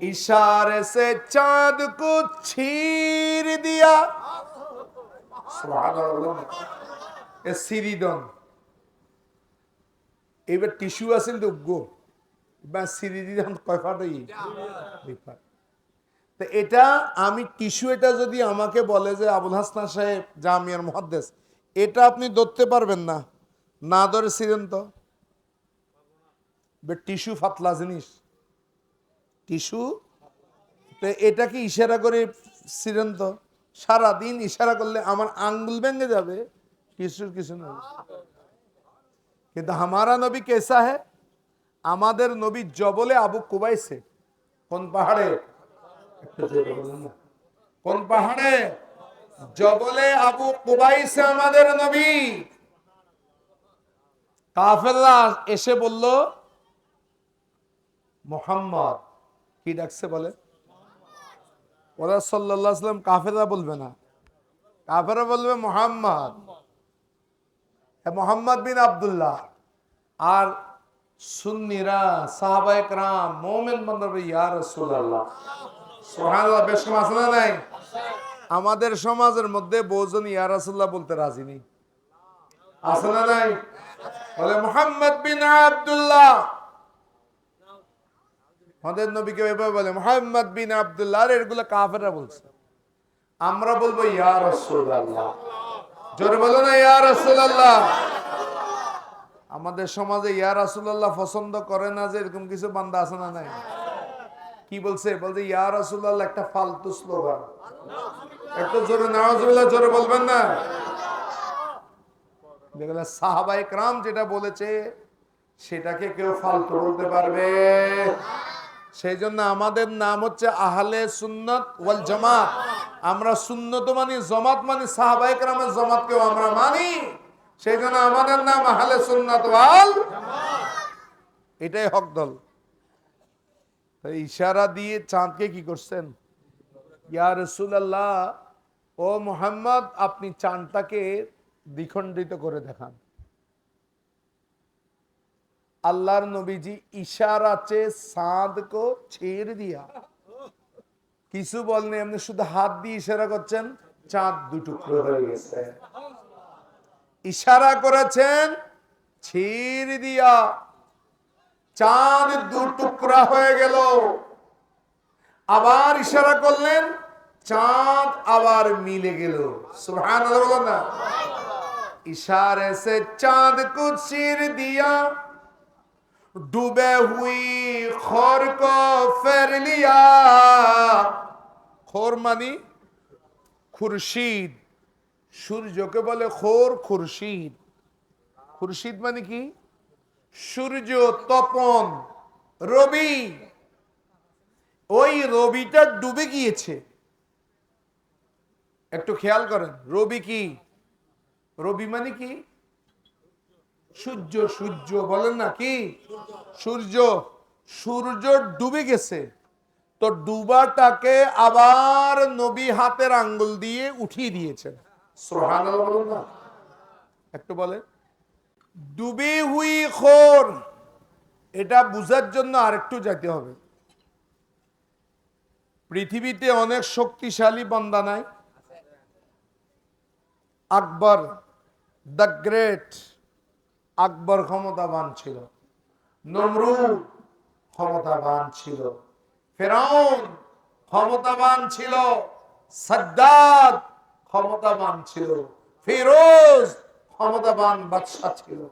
इशारे से चांद को छीर दिया এ সিরিদন এবার টিস্যু আছে তো গো বা সিরিদিন কয় ফাট হই দুই ফাট। তো এটা আমি টিস্যু এটা যদি আমাকে বলে যে আবুল হাসনান সাহেব জামিয়ার মহাদ্দেশ এটা আপনি ধরতে পারবেন না না ধরে সিরেন তো টিস্যু ফাতলা জিনিস টিস্যু এটাকে ইশারা করে সিরেন তো সারাদিন ইশারা করলে আমার আঙ্গুল ভেঙে যাবে। টিস্যুর কিছু না কিন্তু হামারা নবী কেসা হে? আমাদের নবী জবলে আবু কুবাইছে কোন পাহাড়ে। কোন পাহাড়ে? জবলে আবু কুবাইছে আমাদের নবী। কাফেররা এসে বলল, মোহাম্মদ কি ডাকছে বলে? ওরা সাল্লাম কাফেরা বলবে না। কাফেরা বলবে মোহাম্মদ। মোহাম্মদ বিন আবদুল্লাহ। আর সুন্নিরা সাহাবায়ক রাম মোমেন বান্ধবে ইয়ার রসুল্লাহ সোহানাল্লাহ বেশ আছে নাই? আমাদের সমাজের মধ্যে বহুজন ইয়ারাসুল্লাহ বলতে রাজি নেই। আসলে নাই? বলে মোহাম্মদ বিন আবদুল্লাহ। আমাদের নবীকে এভাবে বলে, মোহাম্মদ বিন এগুলো বলছে। আমরা বলব রসুল্লাহ জোরে বলো না রসুল্লাহ আমাদের সমাজে ইয়া রাসুল্লাহ পছন্দ করে না যে এরকম কিছু বান্দা আছে না নাই। কি বলছে? বলছে, ইয়া রাসুল্লাহ একটা ফালতু স্লোগান। একটা জোরে নাওয়াজুল্লাহ জোরে বলবেন না? দেখলে সাহাবাই ক্রাম যেটা বলেছে, সেটাকে কেউ ফালতু বলতে পারবে। সেই জন্য আমাদের নাম হচ্ছে আহলে সুন্নত ওয়াল জামাত। আমরা সুন্নত মানি, জমাত মানি সাহাবাহিক রামের জমাতকেও আমরা মানি। সেই জন্য আমাদের নাম আহলে সুন্নত ওয়াল এটাই হক দল। ইশারা দিয়ে চাঁদকে কি করছেন? ইয়া রসুল আল্লাহ ও মোহাম্মদ, আপনি চাঁদটাকে দ্বিখণ্ডিত করে দেখান। আল্লাহর নবীজি ইশারা চে সাঁদ কো ছেড়ে দিয়া কিছু বলনি এমনি শুধু হাত দিয়ে ইশারা করছেন চাঁদ দুটুকরো হয়ে গেছে ইশারা করেছেন ছিঁড়ে দিয়া চাঁদ দু টুকরা হয়ে গেল আবার ইশারা করলেন চাঁদ আবার মিলে গেল সুবহান বলো না इशारे से चांद को चीर दिया डूबे हुई खोर को फेर लिया खोर मानी খুরশিদ সূর্যকে বলে খোর খুরশিদ খুরশিদ মানে কি সূর্য তপন রবি ওই রবিটা ডুবে গিয়েছে একটু খেয়াল করেন রবি কি রবি মানে কি সূর্য সূর্য বলেন না কি? সূর্য সূর্য ডুবে গেছে। তো ডুবাটাকে আবার নবী হাতের আঙ্গুল দিয়ে উঠিয়ে দিয়েছেন। একটু বলে ডুবি হুই খোর। এটা বুঝার জন্য আরেকটু যেতে হবে। পৃথিবীতে অনেক শক্তিশালী বান্দা নাই। আকবর, দ্য গ্রেট। আকবর ক্ষমতাবান ছিল। নমরুদ ক্ষমতাবান ছিল। ফেরাউন ক্ষমতাবান ছিল। সাদ্দাদ ক্ষমতাবান ছিল। ফিরোজ ক্ষমতাবান বাদশাহ ছিল।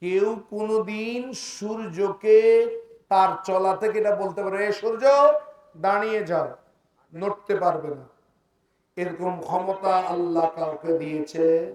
কেউ কোনোদিন সূর্যকে তার চলা থেকে এটা বলতে পারে, "এ সূর্য, দাঁড়িয়ে যাও, নড়তে পারবে না। এরকম ক্ষমতা আল্লাহ কাউকে দিয়েছে?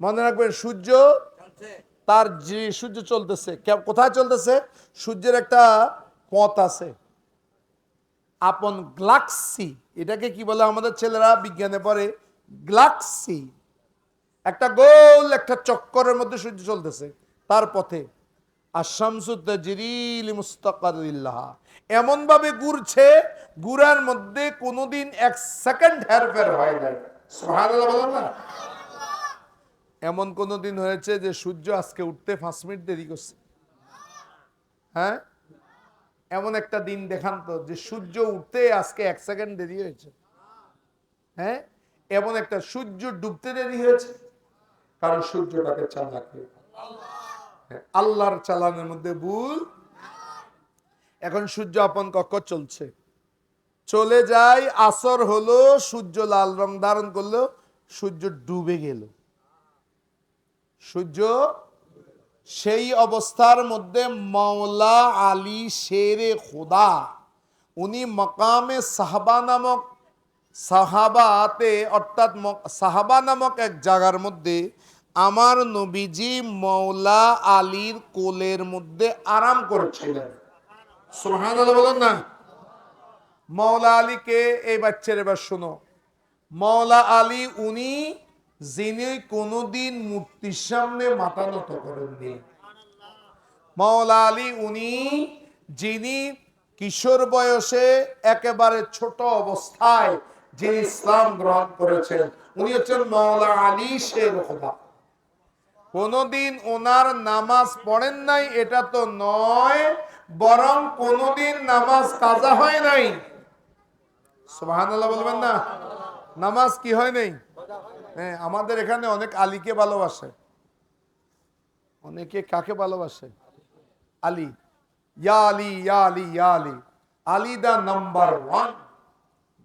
মনে রাখবেন সূর্য তার যে সূর্য চলতেছে। কোথায় চলতেছে? সূর্যের একটা পথ আছে। আপন গ্লাক্সি এটাকে কি বলে আমাদের ছেলেরা? বিজ্ঞানে পড়ে গ্লাক্সি। একটা গোল একটা চক্করের মধ্যে সূর্য চলতেছে তার পথে। আর আশামসুদ্দিল্লাহ এমন ভাবে ঘুরছে ঘুরার মধ্যে কোনোদিন এক সেকেন্ড হেরফের হয় না। এমন কোনো দিন হয়েছে যে সূর্য আজকে উঠতে পাঁচ মিনিট দেরি করছে? হ্যাঁ? এমন একটা দিন দেখান তো যে সূর্য উঠতে আজকে এক সেকেন্ড দেরি হয়েছে। হ্যাঁ? এমন একটা সূর্য ডুবতে দেরি হয়েছে। কারণ সূর্যটাকে চালাকে হ্যাঁ, আল্লাহর চালানের মধ্যে ভুল। এখন সূর্য আপন কক্ষ চলছে। চলে যায় আসর হলো সূর্য লাল রং ধারণ করল সূর্য ডুবে গেল। সূর্য সেই অবস্থার মধ্যে মাওলা আলী শেরে খোদা। উনি মকামে সাহাবা নামক সাহাবাতে, অর্থাৎ সাহাবা নামক এক জায়গার মধ্যে আমার নবীজি মৌলা আলীর কোলের মধ্যে আরাম করেছিলেন। সুহান না? মৌলা আলীকে, এই বাচ্চার এবার শোনো। মৌলা আলী উনি যিনি কোনোদিন মূর্তির সামনে মাথা নত করেননি। মৌলা আলী উনি, যিনি কিশোর বয়সে একেবারে ছোট অবস্থায় যে ইসলাম গ্রহণ করেছেন, উনি হচ্ছেন মৌলা আলী শের খোদা। কোনদিন ওনার নামাজ পড়েন নাই, এটা তো নয়, বরং কোনদিন নামাজ কাজা হয় নাই। সুবহানাল্লাহ বলবেন না? নামাজ কি হয় নাই? হ্যাঁ আমাদের এখানে অনেক আলীকে ভালোবাসে। অনেকে কাকে ভালোবাসে? আলী। ইয়া আলী ইয়া আলী ইয়া আলী। আলী দা নাম্বার ওয়ান।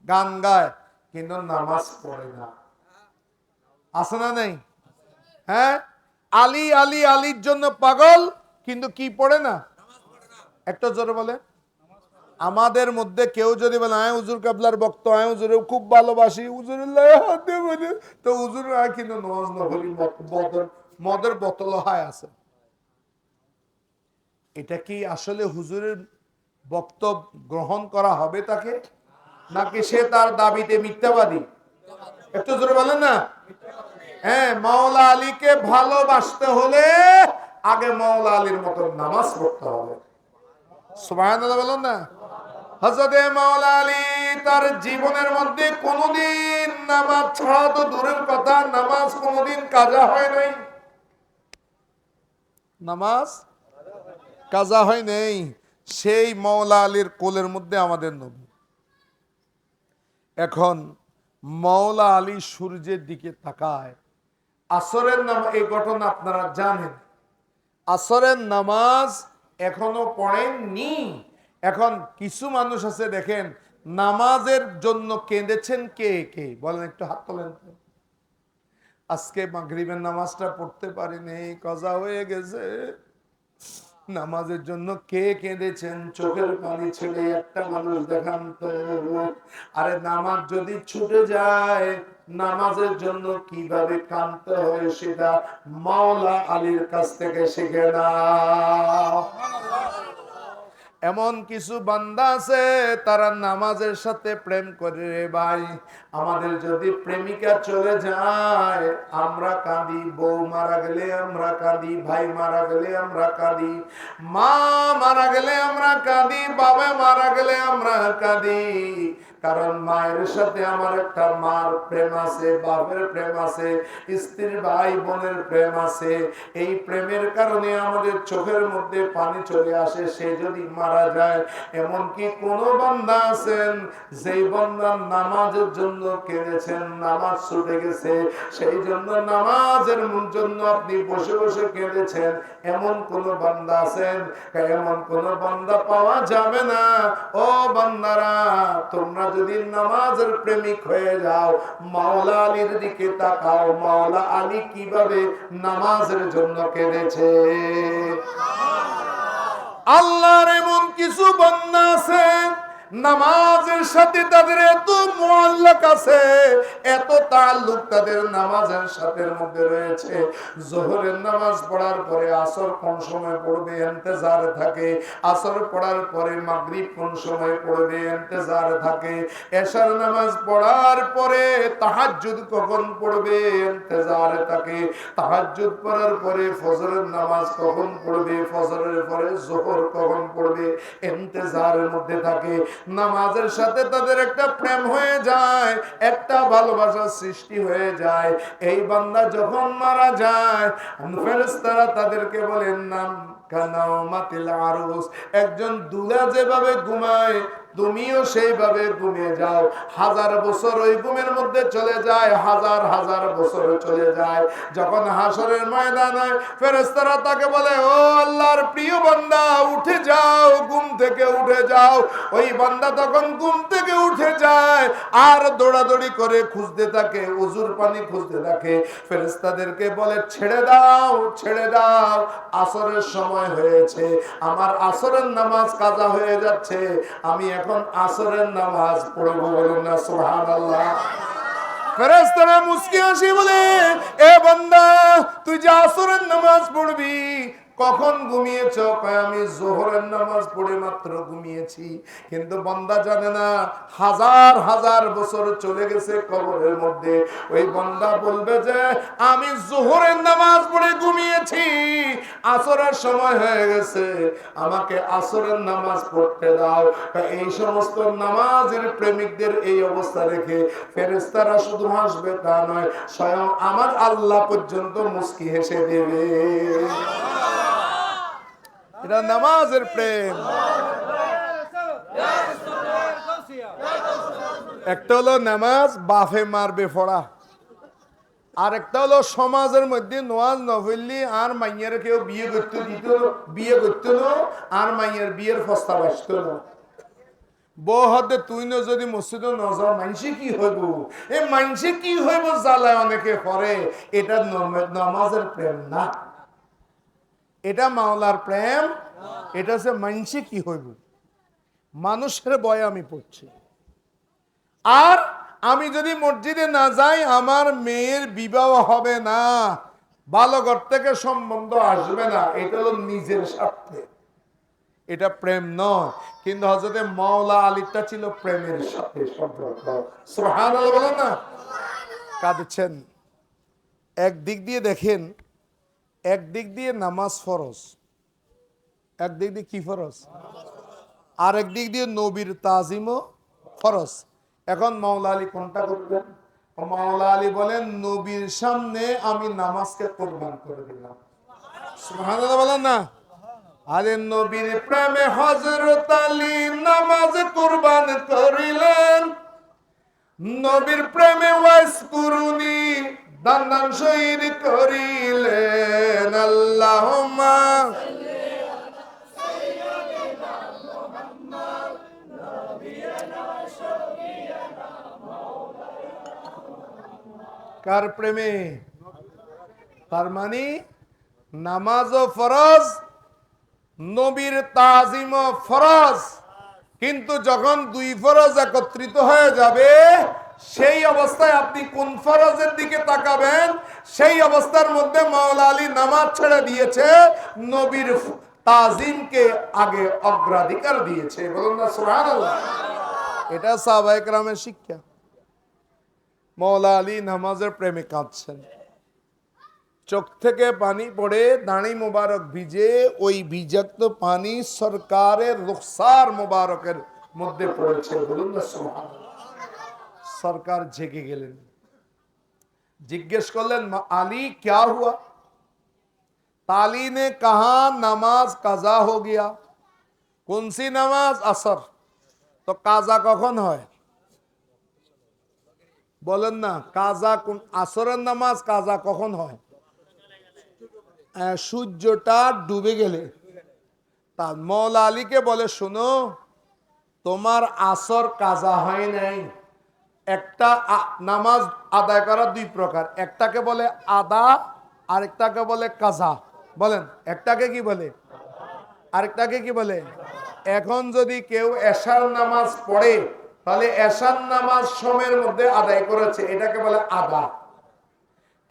গান গায়, কিন্তু নামাজ পড়ে না। আছে না নেই? হ্যাঁ? আলী আলী, আলীর জন্য পাগল, কিন্তু কি পড়ে না? একটা জোরে বলে আমাদের মধ্যে কেউ যদি বলে, আয় হুজুর কাবলার বক্ত আয় হুজুরে খুব ভালোবাসি। হুজুরুল্লাহ তো আয় কিন্তু নওয়াজ নফলি মদের বোতল হয় আছে। এটা কি আসলে হুজুরের বক্তব্য গ্রহণ করা হবে তাকে? নাকি সে তার দাবিতে মিথ্যাবাদী? একটু জোরে বলেন না। হ্যাঁ মাওলা আলীকে ভালোবাসতে হলে আগে মাওলা আলীর মতো নামাজ পড়তে হবে। সুবহানাল্লাহ বলেন না। হযরতে মাওলা আলী তার জীবনের মধ্যে কোনোদিন নামাজ ছাড়া তো দূরের কথা, নামাজ কোনোদিন কাজা হয় নাই। নামাজ কাজা হয় নাই। সেই মাওলা আলীর কোলের মধ্যে আমাদের নবী। এখন মাওলা আলী সূর্যের দিকে তাকায়। আসরের নাম, এই ঘটনা আপনারা জানেন। আসরের নামাজ এখনও পড়েননি। এখন কিছু মানুষ আছে, দেখেন, নামাজের জন্য কেঁদেছেন কে কে? বলেন একটু হাত তোলেন। আজকে মাগরিবের নামাজটা পড়তে পারিনি, কজা হয়ে গেছে। নামাজের জন্য কে কেঁদেছেন? চোখের পানি ছেড়ে একটা মানুষ দেখান তো। আরে নামাজ যদি ছুটে যায়, নামাজের জন্য কীভাবে কানতে হয় সেটা মাওলা আলীর কাছ থেকে শিখে না এমন কিছু বান্দা আছে, তারা নামাজের সাথে প্রেম করে রে ভাই। আমাদের যদি প্রেমিকা চলে যায়, আমরা কাঁদি, বউ মারা গেলে আমরা কাঁদি, ভাই মারা গেলে আমরা কাঁদি, মা মারা গেলে আমরা কাঁদি, বাবা মারা গেলে আমরা কাঁদি। কারণ মায়ের সাথে আমার একটা মার প্রেম আছে, বাপের প্রেম আছে, স্ত্রীর ভাই বোনের প্রেম আছে। এই প্রেমের কারণে আমাদের চোখের মধ্যে পানি চলে আসে, সে যদি মারা যায়, এমনকি কোন বান্দা আছেন, যেই বান্দার নামাজের জন্য কেঁদেছেন, নামাজ ছুটে গেছে, সেই জন্য নামাজের জন্য আপনি বসে বসে কেঁদেছেন, এমন কোন বান্দা আছেন? এমন কোন বান্দা পাওয়া যাবে না। ও বান্দারা, তোমরা যদি নামাজের প্রেমিক হয়ে যাও, মাওলা আলীর দিকে তাকাও। মাওলা আলী কীভাবে নামাজের জন্য কেঁদেছে? আল্লাহর এমন কিছু বন্যা আছে নামাজের সাথে তাদের এত মোয়াল্লাক আছে, এত তাল্লুক তাদের নামাজের সাথে মধ্যে রয়েছে। জোহরের নামাজ পড়ার পরে আসর কোন সময় পড়বে এন্তেজার থাকে, আসর পড়ার পরে মাগরিব কোন সময় পড়বে এন্তেজার থাকে। এশার নামাজ পড়ার পরে তাহাজ্জুদ কখন পড়বে এন্তেজার থাকে। তাহাজ্জুদ পড়ার পরে ফজরের নামাজ কখন পড়বে, ফজরের পরে জোহর কখন পড়বে এন্তেজারের মধ্যে থাকে। নামাজের সাথে তাদের একটা প্রেম হয়ে যায়, একটা ভালোবাসার সৃষ্টি হয়ে যায়। এই বান্দা যখন মারা যায় ফেরেস্তারা তাদেরকে বলেন নাম কানাও মাতিল আরুস। একজন দুলা যেভাবে ঘুমায় তুমিও সেইভাবে ঘুমিয়ে যাও। হাজার বছর ওই ঘুমের মধ্যে চলে যায়, হাজার হাজার বছর চলে যায়। যখন হাসরের ময়দান হয় ফেরেস্তারা তাকে বলে, ও আল্লাহর প্রিয় বান্দা, উঠে যাও, ঘুম থেকে উঠে যাও। ওই বান্দা তখন ঘুম থেকে উঠে যায় আর দৌড়াদৌড়ি করে খুঁজতে থাকে, উজুর পানি খুঁজতে থাকে। ফেরেস্তাদেরকে বলে, ছেড়ে দাও ছেড়ে দাও, আসরের সময় হয়েছে, আমার আসরের নামাজ কাজা হয়ে যাচ্ছে, আমি এখন আসরের নামাজ পড়ব বলুন না সোহান আল্লাহ ফেরেস্তারা বলে, এ বান্দা, তুই যে আসরের নামাজ পড়বি কখন ঘুমিয়েছ? আমি জোহরের নামাজ পড়ে মাত্র ঘুমিয়েছি। কিন্তু বন্দা জানে না, হাজার হাজার বছর চলে গেছে কবরের মধ্যে। ওই বন্দা বলবে যে, আমি জোহরের নামাজ পড়ে ঘুমিয়েছি। আসরের সময় হয়ে গেছে। আমাকে আসরের নামাজ পড়তে দাও। এই সমস্ত নামাজের প্রেমিকদের এই অবস্থা রেখে ফেরেস্তারা শুধু হাসবে, তা নয়, স্বয়ং আমার আল্লাহ পর্যন্ত মুস্কি হেসে দেবে। এটা নামাজের প্রেম। একটা হলো নামাজ বাফে মারবে ফড়া। আর একটা হলো সমাজের মধ্যে নোয়াজ নফেললি আর মাইয়ের কেউ বিয়ে করতে দিত, বিয়ে করতে না, আর মাইয়ের বিয়ের প্রস্তাব আসতো না। বউ তুই না যদি মসজিদে ন যাও মানসি কি হইব? এই মানসি কি হইব জ্বালায় অনেকে করে। এটা নম- নামাজের প্রেম না। এটা মাওলার প্রেম, এটা হচ্ছে মানসি কি হইব? মানুষের বয়ে আমি পড়ছি। আর আমি যদি মসজিদে না যাই, আমার মেয়ের বিবাহ হবে না। ভালো ঘর থেকে সম্বন্ধ আসবে না। এটা হলো নিজের স্বার্থে। এটা প্রেম নয়। কিন্তু হজরতে মাওলা আলীটা ছিল প্রেমের সাথে সম্পর্ক। না? কাঁদছেন। একদিক দিয়ে দেখেন একদিক দিয়ে নামাজ ফরজ একদিক দিয়ে কি ফরজ? আর একদিক দিয়ে নবীর তাজিমও ফরজ। এখন মাওলা আলী কোনটা করবেন? মাওলা আলী বলেন, নবীর সামনে আমি নামাজকে কোরবান করে দিলাম। বলেন না? আরে নবীর প্রেমে হযরত আলী নামাজ কুরবান করিলেন। নবীর প্রেমে ওয়াইস কুরুনি। দান দান শহীদ করিলেন আল্লাহুম্মা। কার প্রেমে? তার মানে নামাজ ও ফরজ, নবীর তাজিম ও ফরজ। কিন্তু যখন দুই ফরজ একত্রিত হয়ে যাবে সেই অবস্থায় আপনি কোন ফরজের দিকে তাকাবেন? সেই অবস্থার মধ্যে মাওলা আলী নামাজ ছেড়ে দিয়েছে, নবীর তাজিমকে আগে অগ্রাধিকার দিয়েছে। বলুন না, সুবহানাল্লাহ। এটা সাহাবায়ে কেরামের শিক্ষা। মৌলা আলী নামাজের প্রেমে কাঁদছেন। চোখ থেকে পানি পড়ে দাঁড়ি মোবারক ভিজে ওই বিজাক্ত পানি সরকারের রুখসার মোবারকের মধ্যে পড়েছে। বলুন না, সুবহানাল্লাহ। সরকার জেগে গেলেন। জিজ্ঞেস করলেন আলী ক্যা হুয়া? তালি নে কাহা নামাজ কাজা হো গিয়া? কোনসি নামাজ? আসর। তো কাজা কখন হয়? বলেন না, কাজা কোন, আসরের নামাজ কাজা কখন হয়? সূর্যটা ডুবে গেলে। তার মৌলা আলীকে বলে, শুনো, তোমার আসর কাজা হয় নাই। একটা নামাজ আদায় করা দুই প্রকার। একটাকে বলে আদা, আরেকটাকে বলে কাজা। বলেন, একটাকে কি বলে? আরেকটাকে কি বলে? এখন যদি কেউ এশার নামাজ পড়ে, তাহলে এশার নামাজ সময়ের মধ্যে আদায় করেছে, এটাকে বলে আদা।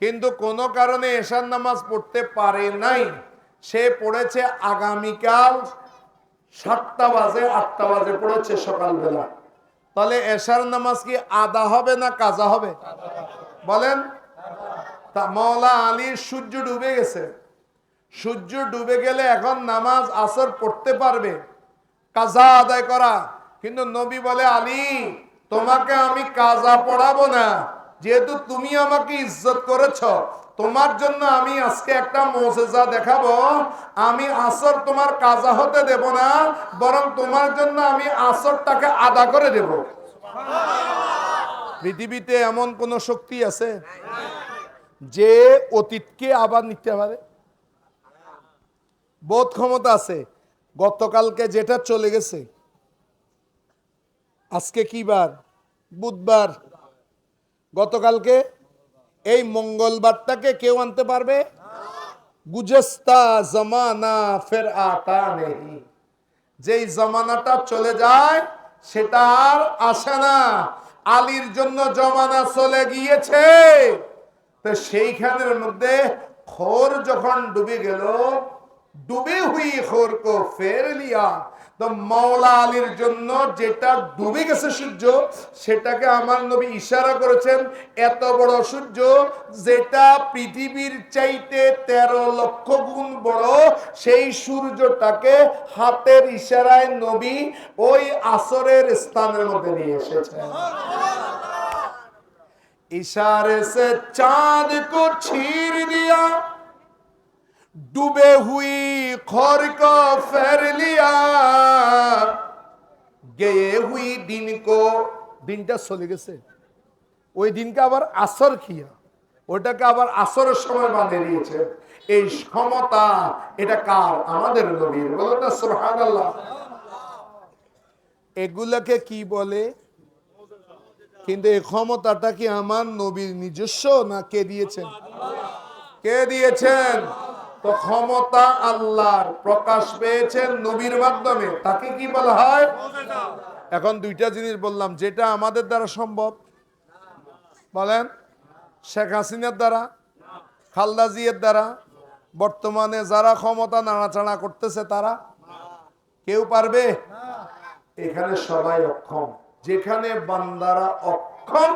কিন্তু কোনো কারণে এশার নামাজ পড়তে পারে নাই। সে পড়েছে আগামীকাল সাতটা বাজে, আটটা বাজে পড়েছে সকালবেলা। তাহলে এশার নামাজ কি আদা হবে না কাজা হবে? বলেন। তা মৌলা আলীর সূর্য ডুবে গেছে। সূর্য ডুবে গেলে এখন নামাজ আসর পড়তে পারবে। কাজা আদায় করা। কিন্তু নবী বলে, আলী, তোমাকে আমি কাজা পড়াবো না। যেহেতু তুমি আমাকে ইজ্জত করেছ তোমার জন্য আমি আজকে একটা মোজেজা দেখাবো। আমি আসর তোমার কাজা হতে দেব না বরং তোমার জন্য আমি আসরটাকে আদা করে দেব। পৃথিবীতে এমন কোন শক্তি আছে যে অতীতকে আবার নিতে পারে? বোধ ক্ষমতা আছে গতকালকে যেটা চলে গেছে আজকে কি বার বুধবার। গতকালকে এই মঙ্গলবারটাকে কেউ আনতে পারবে? গুজস্তা জমানা ফের আতা নেই যেই জমানাটা চলে যায়, সেটা আর আসে না। আলীর জন্য জমানা চলে গিয়েছে। তো সেইখানের মধ্যে খোর যখন ডুবে গেল, ডুবে হুই খোর কো ফের লিয়া তো মাওলা আলীর জন্য যেটা ডুবে গেছে সূর্য সেটাকে আমার নবী ইশারা করেছেন এত বড় সূর্য যেটা পৃথিবীর চাইতে তেরো লক্ষ গুণ বড় সেই সূর্যটাকে হাতের ইশারায় নবী ওই আসরের স্থানের মধ্যে নিয়ে এসেছেন इशारे से चांद को छीर दिया डूबे हुई खोर को फेर लिया গেয়ে হুই দিন কো। দিনটা চলে গেছে। ওই দিনকে আবার আসর খিয়া ওটাকে আবার আসরের সময় বাঁধে দিয়েছে। এই ক্ষমতা, এটা কার? আমাদের নবীর। এগুলাকে কি বলে? কিন্তু এই ক্ষমতাটা কি আমার নবীর নিজস্ব না কে দিয়েছেন? কে দিয়েছেন? তো ক্ষমতা আল্লাহর প্রকাশ পেয়েছেন নবীর মাধ্যমে। তাকে কি বলা হয়? এখন দুইটা জিনিস বললাম, যেটা আমাদের দ্বারা সম্ভব। বলেন, শেখ হাসিনার দ্বারা, খালদা জিয়ের দ্বারা, বর্তমানে যারা ক্ষমতা নাড়াচাড়া করতেছে তারা, কেউ পারবে? এখানে সবাই অক্ষম। যেখানে বান্দারা অক্ষম,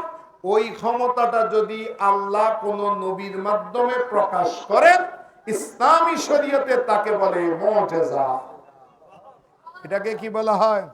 ওই ক্ষমতাটা যদি আল্লাহ কোন নবীর মাধ্যমে প্রকাশ করেন ইসলামী শরীয়তে তাকে বলে মজেজা। এটাকে কি বলা হয়?